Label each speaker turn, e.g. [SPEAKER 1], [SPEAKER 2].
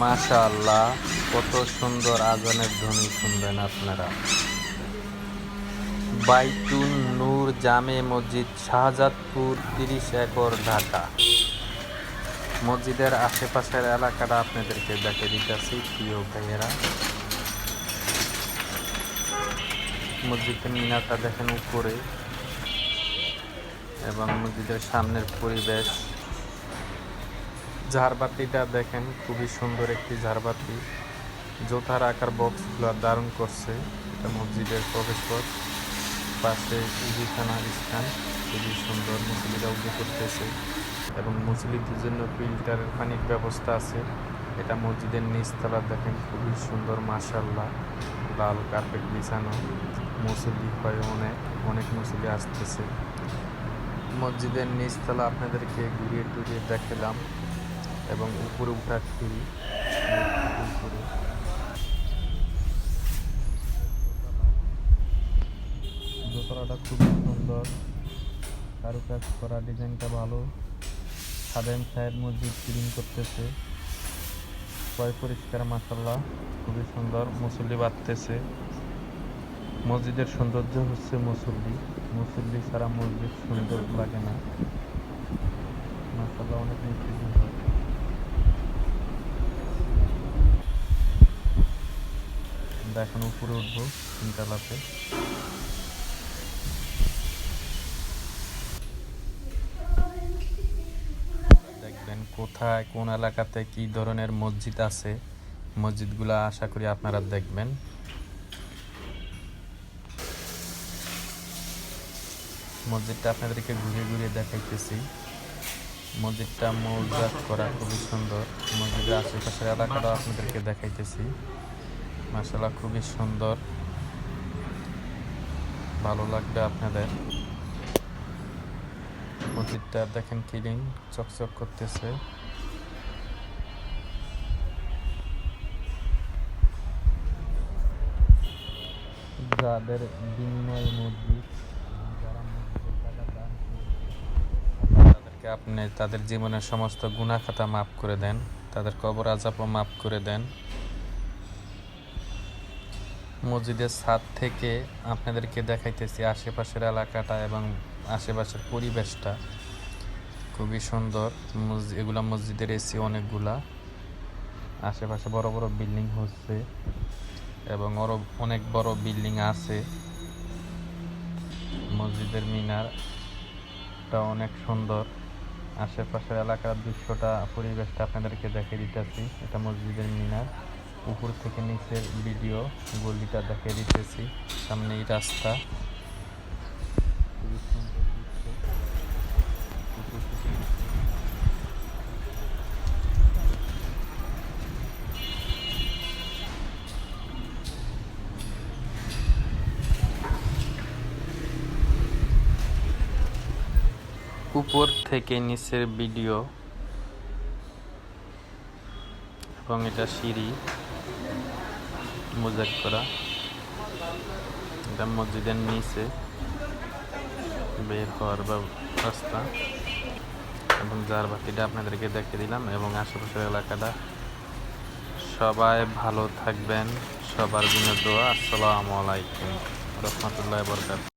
[SPEAKER 1] মাশাআল্লাহ, কত সুন্দর আজানের ধ্বনি শুনবেন আপনারা। বাইতুন নূর জামে মসজিদ, শাহজাদপুর, তিরিশ একর, ঢাকা। মসজিদের আশেপাশের এলাকাটা আপনাদেরকে দেখে দিতেছি, প্রিয় ভাইয়েরা। মসজিদের মিনারটা দেখেন উপরে। এবং মসজিদের সামনের পরিবেশ। ঝাড়বাতিটা দেখেন, খুবই সুন্দর একটি ঝাড়বাতি। জোতার আকার বক্সগুলো দারুণ করছে। এটা মসজিদের প্রবেশ প্রবেশপথ। পাশে ইজিখানা স্থান। খুবই সুন্দর মুসলিরা উঠে করতেছে। এবং মুসলিদের জন্য ফিল্টারের পানির ব্যবস্থা আছে। এটা মসজিদের নিচতলা দেখেন, খুবই সুন্দর মাসাল্লাহ লাল কার্পেট বিছানো। মুসল্লি হয় অনেক অনেক মুসলি আসতেছে। মসজিদের নিচতলা আপনাদেরকে ঘুরিয়ে টুরিয়ে দেখালাম এবং উপরে সিঁড়ি। উপরে দোতলাটা খুবই সুন্দর। কারুকাজ করা, ডিজাইনটা ভালো। সাদেন সাহেব মসজিদ ক্লিন করতেছে। পয় পরিষ্কার মাসাল্লাহ খুবই সুন্দর। মুসল্লি বাঁধতেছে। মসজিদের সৌন্দর্য হচ্ছে মুসল্লি। মুসল্লি ছাড়া মসজিদ সুন্দর লাগে না। মাসাল্লাহ অনেক এখন উপরে উঠবো, তিনতলাতে। দেখবেন কোথায়, কোন এলাকাতে কি ধরনের মসজিদ আছে, মসজিদগুলা আশা করি আপনারা দেখবেন। মসজিদটা আপনাদেরকে ঘুরে ঘুরে দেখাইতেছি। মসজিদটা মৌজাত করা খুবই সুন্দর। মসজিদের আশেপাশের এলাকাটা আপনাদেরকে দেখাইতেছি। মাসাল্লাহ খুবই সুন্দর। ভালো লাগবে আপনাদের। মসজিদটা দেখেন ক্লিন চকচক করতেছে। যাদের বিনিময় মসজিদ যারা মসজিদের টাকা দান করেছে, তাদেরকে আপনি তাদের জীবনের সমস্ত গুণা খাতা মাফ করে দেন, তাদের কবর আজাবও মাফ করে দেন। মসজিদের ছাদ থেকে আপনাদেরকে দেখাইতেছি আশেপাশের এলাকাটা এবং আশেপাশের পরিবেশটা। খুবই সুন্দর। এগুলা মসজিদের এসি অনেকগুলা। আশেপাশে বড় বড় বিল্ডিং হচ্ছে এবং আরও অনেক বড় বিল্ডিং আছে। মসজিদের মিনারটা অনেক সুন্দর। আশেপাশের এলাকার দৃশ্যটা, পরিবেশটা আপনাদেরকে দেখে দিতেছি। এটা মসজিদের মিনার। উপর থেকে নিচের ভিডিও, গলিটা দেখে দিতেছি। সামনেই রাস্তা। উপর থেকে নিচের ভিডিও এবং এটা সিঁড়ি মোজাক করা। এটা মসজিদের নিচে বের হওয়ার রাস্তা এবং যার বাকিটা আপনাদেরকে দেখে দিলাম এবং আশেপাশের এলাকাটা। সবাই ভালো থাকবেন, সবার জন্য দোয়া। আসসালামু আলাইকুম। রহমতুল্লাহ বরকাত